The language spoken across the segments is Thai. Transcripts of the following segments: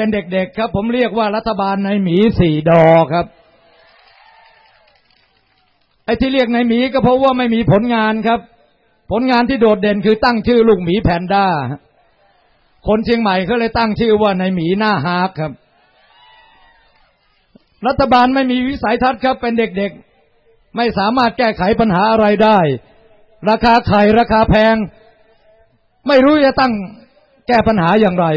เป็นเด็กๆครับ ผมเรียกว่ารัฐบาลในหมีสี่ดอครับ ไอ้ที่เรียกในหมีก็เพราะว่าไม่มีผลงานครับ ผลงานที่โดดเด่นคือตั้งชื่อลูกหมีแพนด้า คนเชียงใหม่เขาเลยตั้งชื่อว่าในหมีหน้าฮากครับ รัฐบาลไม่มีวิสัยทัศน์ครับ เป็นเด็กๆ ไม่สามารถแก้ไขปัญหาอะไรได้ ราคาไข่ราคาแพง ไม่รู้จะตั้งแก้ปัญหาอย่างไร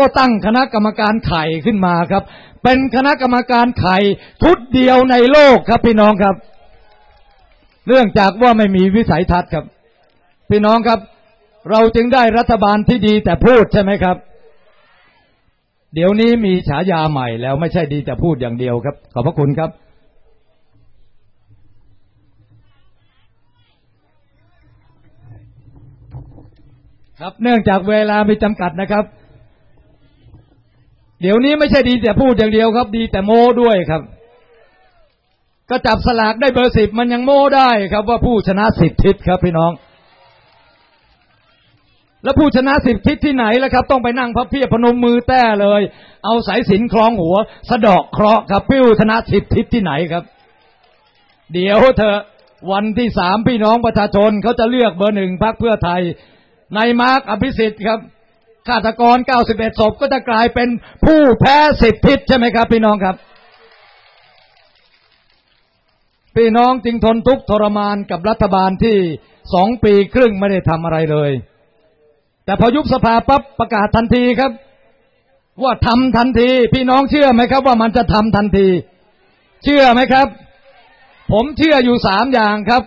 ก็ตั้งคณะกรรมการไข่ขึ้นมาครับ เป็นคณะกรรมการไข่ทุดเดียวในโลกครับพี่น้องครับเรื่องจากว่าไม่มีวิสัยทัศน์ครับ พี่น้องครับ เราจึงได้รัฐบาลที่ดีแต่พูดใช่ไหมครับ เดี๋ยวนี้มีฉายาใหม่แล้วไม่ใช่ดีแต่พูดอย่างเดียวครับ ขอบพระคุณครับครับเนื่องจากเวลามีจำกัดนะครับ เดี๋ยวนี้ไม่ใช่ดีแต่พูดอย่างเดียวครับ ดีแต่โม้ด้วยครับก็จับสลากได้เบอร์สิบมันยังโม้ได้ครับว่าผู้ชนะสิบทิศครับพี่น้อง แล้วผู้ชนะสิบทิศที่ไหนล่ะครับ ต้องไปนั่งพับเพียบพนมมือแต้เลย เอาสายสินคล้องหัว สะดอกเคราะห์ครับผู้ชนะสิบทิศที่ไหนครับ เดี๋ยวเถอะวันที่สามพี่น้องประชาชนเขาจะเลือกเบอร์หนึ่งพรรคเพื่อไทย ในมาร์กอภิสิทธิ์ครับ ฆาตกร 91ศพก็จะกลายเป็นผู้แพ้สิบทิศใช่ไหมครับ พี่น้องครับ พี่น้องจึงทนทุกข์ทรมานกับรัฐบาลที่สองปีครึ่งไม่ได้ทำอะไรเลย แต่พอยุบสภาปั๊บประกาศทันทีครับ ว่าทำทันที พี่น้องเชื่อไหมครับ ว่ามันจะทำทันที เชื่อไหมครับ ผมเชื่ออยู่สามอย่างครับ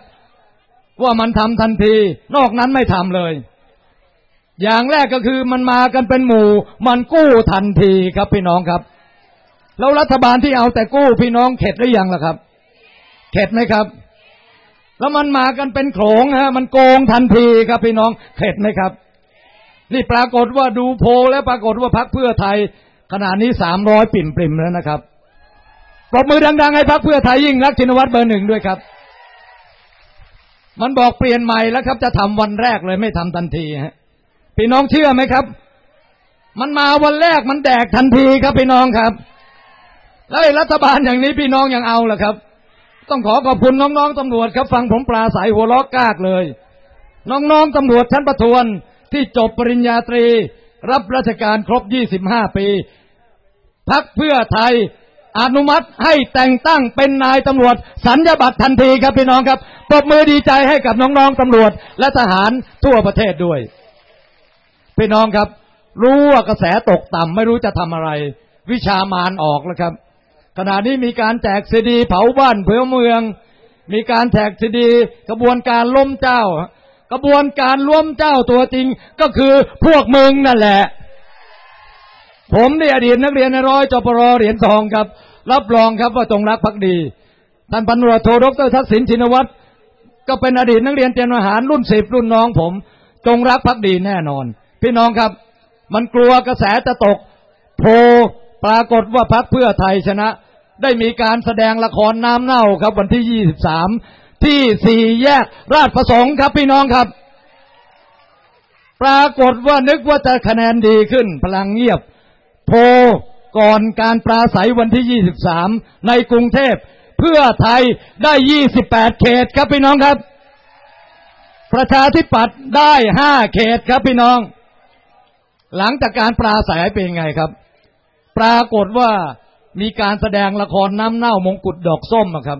ว่ามันทำทันที นอกนั้นไม่ทำเลย อย่างแรกก็คือมันมากันเป็นหมู่ มันกู้ทันทีครับพี่น้องครับ แล้วรัฐบาลที่เอาแต่กู้พี่น้องเข็ดหรือยังล่ะครับ เข็ดไหมครับ แล้วมันมากันเป็นโขงฮะ มันโกงทันทีครับพี่น้องเข็ดไหมครับ นี่ปรากฏว่าดูโพลแล้วปรากฏว่าพักเพื่อไทย ขณะนี้สามร้อยปิ่มปริมแล้วนะครับปรบมือดังๆให้พักเพื่อไทยยิ่งรักชินวัตรเบอร์หนึ่งด้วยครับ มันบอกเปลี่ยนใหม่แล้วครับ จะทำวันแรกเลยไม่ทำทันทีฮะ พี่น้องเชื่อไหมครับ มันมาวันแรกมันแดกทันทีครับพี่น้องครับ แล้วรัฐบาลอย่างนี้พี่น้องยังเอาเหรอครับ ต้องขอขอบคุณน้องๆตำรวจครับ ฟังผมปลาสายหัวล้อกากเลย น้องๆตำรวจชั้นประทวนที่จบปริญญาตรี รับราชการครบ 25 ปีพักเพื่อไทยอนุมัติให้แต่งตั้งเป็นนายตำรวจ สัญญาบัตรทันทีครับพี่น้องครับปรบมือดีใจให้กับน้องๆตำรวจและทหารทั่วประเทศด้วย พี่น้องครับ รู้ว่ากระแสตกต่ำไม่รู้จะทำอะไร วิชามารออกแล้วครับ ขณะนี้มีการแจกซีดี เผาบ้านเพื่อเมือง มีการแจกซีดี กระบวนการล้มเจ้ากระบวนการล้มเจ้าตัวจริงก็คือพวกมึงนั่นแหละ ผมนี่อดีตนักเรียนในร้อยจปรเหรียญทองครับ รับรองครับว่าจงรักภักดีท่านพันรโทดรทักษิณชินวัตรก็เป็นอดีตนักเรียนเตรียมทหารรุ่นสิบรุ่นน้องผม จงรักภักดีแน่นอน พี่น้องครับ มันกลัวกระแสจะตกโพปรากฏว่าพักเพื่อไทยชนะ ได้มีการแสดงละครน้ำเน่าครับ วันที่ 23 ที่สี่แยกราชประสงค์ครับพี่น้องครับ ปรากฏว่านึกว่าจะคะแนนดีขึ้น พลังเงียบ โพก่อนการปราศัยวันที่ 23 ในกรุงเทพ เพื่อไทยได้ 28 เขตครับพี่น้องครับ ประชาธิปัตย์ได้ 5 เขตครับพี่น้อง หลังจากการปราศัยเป็นไงครับ ปรากฏว่ามีการแสดงละครน้ำเน่ามงกุฎดอกส้มครับ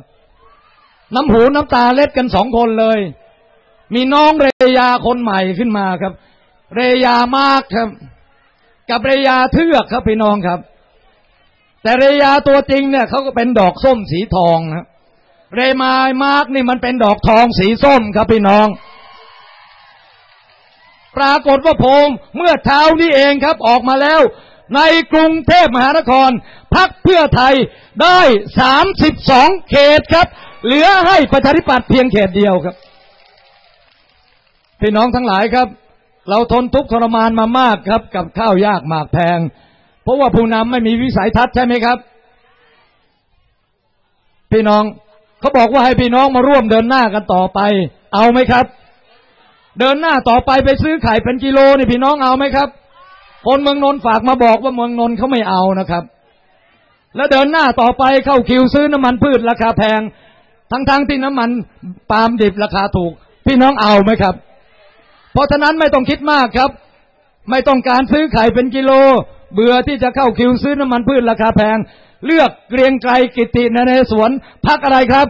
น้ำหูน้ำตาเล็ดกันสองคนเลย มีน้องเรยาคนใหม่ขึ้นมาครับ เรยามากครับ กับเรยาเทือกครับพี่น้องครับ แต่เรยาตัวจริงเนี่ยเขาก็เป็นดอกส้มสีทองครับเรมายมากนี่มันเป็นดอกทองสีส้มครับพี่น้อง ปรากฏว่าพงเมื่อเช้านี้เองครับออกมาแล้ว ในกรุงเทพมหานครพักเพื่อไทยได้สามสิบสองเขตครับ เหลือให้ประชาธิปัตย์เพียงเขตเดียวครับ พี่น้องทั้งหลายครับ เราทนทุกข์ทรมานมามากครับ กับข้าวยากหมากแพง เพราะว่าผู้นำไม่มีวิสัยทัศน์ใช่ไหมครับ พี่น้องเขาบอกว่าให้พี่น้องมาร่วมเดินหน้ากันต่อไป เอาไหมครับ เดินหน้าต่อไปไปซื้อไข่เป็นกิโลนี่พี่น้องเอาไหมครับ คนเมืองนนท์ฝากมาบอกว่าเมืองนนท์เขาไม่เอานะครับ แล้วเดินหน้าต่อไปเข้าคิวซื้อน้ำมันพืชราคาแพง ทั้งๆทที่น้ำมันปาล์มดิบราคาถูก พี่น้องเอาไหมครับ เพราะฉะนั้นไม่ต้องคิดมากครับ ไม่ต้องการซื้อไข่เป็นกิโล เบื่อที่จะเข้าคิวซื้อน้ำมันพืชราคาแพง เลือกเกรียงไกรกิตินเรศวรพักอะไรครับ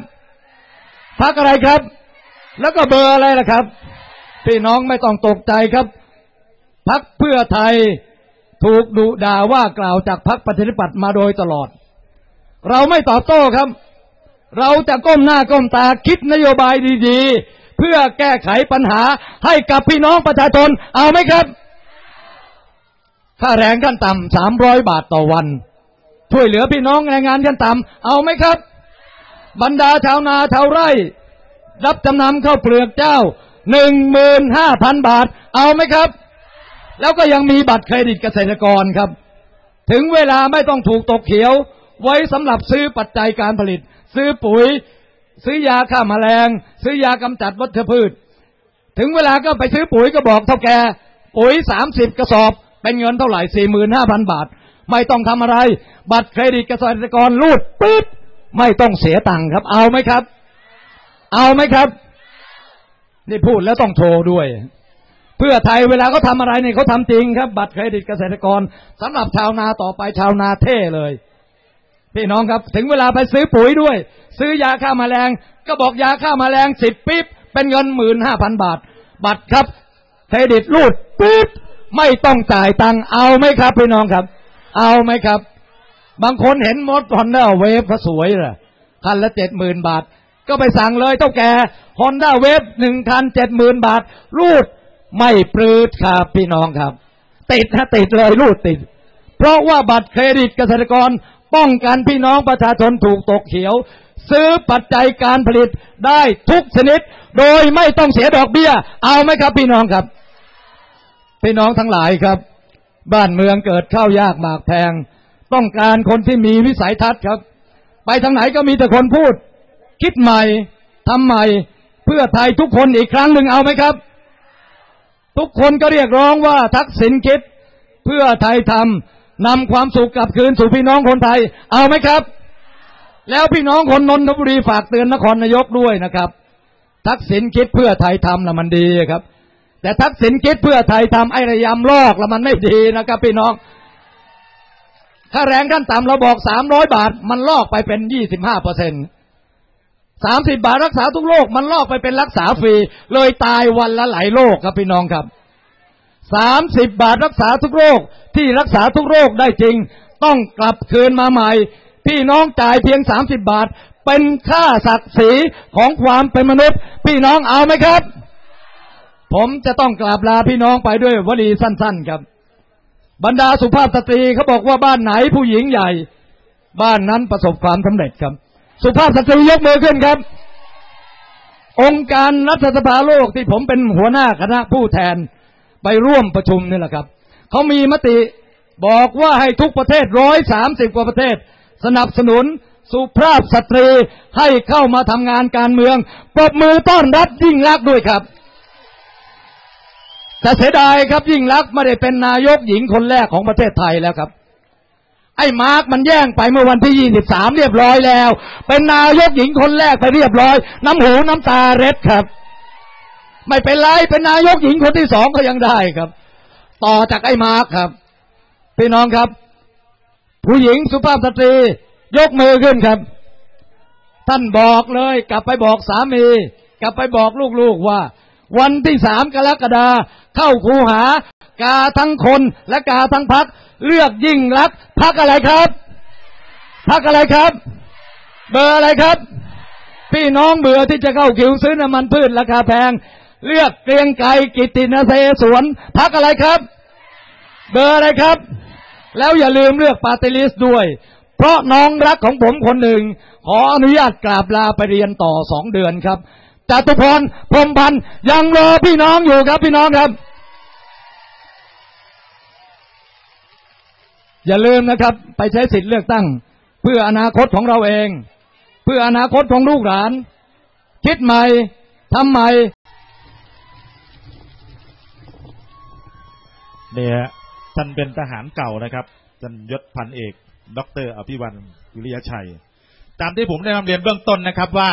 พักอะไรครับ แล้วก็เบอร์อะไรล่ะครับ พี่น้องไม่ต้องตกใจครับ พักเพื่อไทยถูกดุด่าว่ากล่าวจากพักปฏิปัติมาโดยตลอด เราไม่ตอบโต้ครับ เราจะก้มหน้าก้มตาคิดนโยบายดีๆ เพื่อแก้ไขปัญหาให้กับพี่น้องประชาชน เอาไหมครับ ค่าแรงขั้นต่ำสามร้อยบาทต่อวัน ช่วยเหลือพี่น้องแรงงานขั้นต่ำเอาไหมครับ บรรดาชาวนาชาวไร่ รับจำนำข้าวเปลือกเจ้า หนึ่งหมื่นห้าพันบาท เอาไหมครับ แล้วก็ยังมีบัตรเครดิตเกษตรกรครับ ถึงเวลาไม่ต้องถูกตกเขียว ไว้สำหรับซื้อปัจจัยการผลิต ซื้อปุ๋ย ซื้อยาฆ่ามาแมลง ซื้อยากำจัดวัชพืช ถึงเวลาก็ไปซื้อปุ๋ยก็บอกเท่าแกปุ๋ยสามสิบกระสอบ เป็นเงินเท่าไหร่สี่หมื่นห้าพันบาท ไม่ต้องทำอะไร บัตรเครดิตเกษตรกรรูดปึ๊บไม่ต้องเสียตังค์ครับ เอาไหมครับ เอาไหมครับ นี่พูดแล้วต้องโชว์ด้วย เพื่อไทยเวลาเขาทาอะไรเนี่ยเขาทำจริงครับ บัตรเครดิตเกษตรกรสำหรับชาวนาต่อไปชาวนาเท่เลยพี่น้องครับ ถึงเวลาไปซื้อปุ๋ยด้วย ซื้อยาฆ่ามาแมลง ก็บอกยาฆ่ามาแมลงสิบปิ๊บเป็นเงินหมื่นห้าพันบาท บัตรครับเครดิตรูดปิ๊บไม่ต้องจ่ายตังค์เอาไหมครับ พี่น้องครับ เอาไหมครับ บางคนเห็นมดฮอนด้าเวฟสวยเลยคันละเจ็ดหมื่นบาท ก็ไปสั่งเลยเท่าแก่ฮอนด้าเวฟหนึ่งคันเจ็ดหมื่นบาท รูดไม่ปลื้ดครับพี่น้องครับ ติดฮะติดเลยรูดติด เพราะว่าบัตรเครดิตเกษตรกรป้องกันพี่น้องประชาชนถูกตกเขียว ซื้อปัจจัยการผลิตได้ทุกชนิด โดยไม่ต้องเสียดอกเบี้ย เอาไหมครับพี่น้องครับ พี่น้องทั้งหลายครับ บ้านเมืองเกิดข้าวยากหมากแพง ต้องการคนที่มีวิสัยทัศน์ครับ ไปทางไหนก็มีแต่คนพูด คิดใหม่ทำใหม่ เพื่อไทยทุกคนอีกครั้งหนึ่งเอาไหมครับ ทุกคนก็เรียกร้องว่าทักษิณคิด เพื่อไทยทำนำความสุขกลับคืนสู่พี่น้องคนไทย เอาไหมครับ แล้วพี่น้องคนนนทบุรีฝากเตือนนครนายกด้วยนะครับ ทักษิณคิดเพื่อไทยทำนะมันดีครับ แต่ทักษิณคิดเพื่อไทยทำไอ้ระยำลอกล้วมันไม่ดีนะครับ พี่น้องค่าแรงขั้นต่ำเราบอกสามร้อยบาท มันลอกไปเป็นยี่สิบห้าเปอร์เซ็นต์ สามสิบบาทรักษาทุกโรคมันลอกไปเป็นรักษาฟรี เลยตายวันละหลายโรคครับพี่น้องครับสามสิบบาทรักษาทุกโรคที่รักษาทุกโรคได้จริง ต้องกลับคืนมาใหม่ พี่น้องจ่ายเพียงสามสิบบาท เป็นค่าศักดิ์ศรีของความเป็นมนุษย์ พี่น้องเอาไหมครับ ผมจะต้องกราบลาพี่น้องไปด้วยวลีสั้น ๆครับ บรรดาสุภาพสตรีเขาบอกว่าบ้านไหนผู้หญิงใหญ่ บ้านนั้นประสบความสำเร็จครับ สุภาพสตรียกมือขึ้นครับ องค์การรัฐสภาโลกที่ผมเป็นหัวหน้าคณะผู้แทนไปร่วมประชุมนี่แหละครับ เขามีมติบอกว่าให้ทุกประเทศร้อยสามสิบกว่าประเทศ สนับสนุนสุภาพสตรีให้เข้ามาทำงานการเมืองปรบมือต้อนรับยิ่งรักด้วยครับ แต่เสียดายครับยิ่งรักไม่ได้เป็นนายกหญิงคนแรกของประเทศไทยแล้วครับ ไอ้มาร์กมันแย่งไปเมื่อวันที่ยี่สิบสามเรียบร้อยแล้ว เป็นนายกหญิงคนแรกไปเรียบร้อย น้ำหูน้ำตาเร็ดครับ ไม่เป็นไรเป็นนายกหญิงคนที่สองก็ยังได้ครับ ต่อจากไอ้มาร์กครับ พี่น้องครับ ผู้หญิงสุภาพสตรี ยกมือขึ้นครับ ท่านบอกเลย กลับไปบอกสามี กลับไปบอกลูกๆว่า วันที่สามกรกฎาเข้าคูหา กาทั้งคนและกาทั้งพัก เลือกยิ่งรักพักอะไรครับ พักอะไรครับ เบอร์อะไรครับ พี่น้องเบื่อที่จะเข้าคิวซื้อน้ำมันพืชราคาแพง เลือกเกรียงไกรกิตินเสสวน พักอะไรครับ เบอร์อะไรครับ แล้วอย่าลืมเลือกปาติลิสด้วย เพราะน้องรักของผมคนหนึ่ง ขออนุญาตกราบลาไปเรียนต่อสองเดือนครับจตุพรพรมพันธ์ยังรอพี่น้องอยู่ครับพี่น้องครับ อย่าลืมนะครับ ไปใช้สิทธิ์เลือกตั้ง เพื่ออนาคตของเราเอง เพื่ออนาคตของลูกหลาน คิดใหม่ทำใหม่เนี่ยท่านเป็นทหารเก่านะครับท่านยศพันเอก ดร อภิวันวิริยชัย ตามที่ผมได้นำเรียนเบื้องต้นนะครับว่า